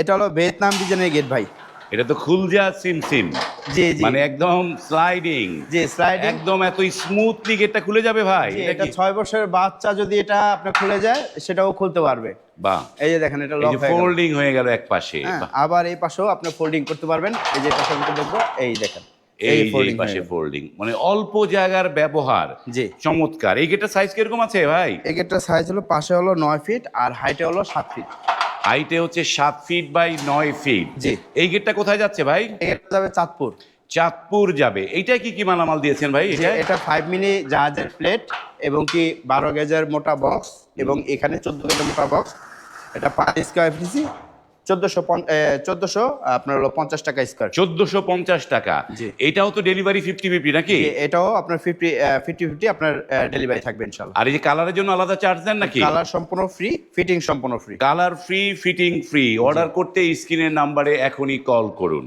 এটা হলো ভিয়েতনাম ডিজাইনের গেট ভাই। এটা তো খুলজা সিম সিম জি জি। মানে একদম স্লাইডিং জি স্লাইডিং একদম এত স্মুথলি গেটটা খুলে যাবে ভাই এটা এটা কি? ছয় বছরের বাচ্চা যদি এটা আপনার খুলে যায় সেটাও খুলতে পারবে। বাহ। এই যে দেখেন এটা লক হয়ে ফোল্ডিং হয়ে গেল এক পাশে হ্যাঁ, আবার এই পাশেও আপনি ফোল্ডিং করতে পারবেন। এই যে পাশে আমি দেখব এই দেখেন এই যে পাশে ফোল্ডিং মানে অল্প জায়গার ব্যবহার জি। চমৎকার। এই গেটটা সাইজ কীরকম আছে ভাই? এই গেটটা সাইজ হলো পাশে হলো নয় ফিট আর হাইটে হলো সাত ফিট হাইটে হচ্ছে সাত ফিট বাই নয় ফিট জি। এই গেটটা কোথায় যাচ্ছে ভাই? গেটটা যাবে চাঁদপুর। চাঁদপুর যাবে। এইটা কি কি মালামাল দিয়েছেন ভাই এটা এটা ফাইভ মিনি জাহাজের প্লেট এবং কি বারো গেজের মোটা বক্স এবং এখানে চোদ্দ গেজের মোটা বক্স এটা পাঁচ স্কোয়ার ফিসি চোদ্দোশো চোদ্দোশো আপনার হলো পঞ্চাশ টাকা স্কোয়ার চোদ্দশো পঞ্চাশ টাকা। এটাও তো ডেলিভারি ফিফটি ফিফটি নাকি? এটাও আপনার ফিফটি ফিফটি ফিফটি আপনার ডেলিভারি থাকবে ইনশাল্লাহ। আর এই যে কালারের জন্য আলাদা চার্জ দেন নাকি? কালার সম্পূর্ণ ফ্রি ফিটিং সম্পূর্ণ free colour free fitting free order করতে স্ক্রিনের নাম্বারে এখনই কল করুন।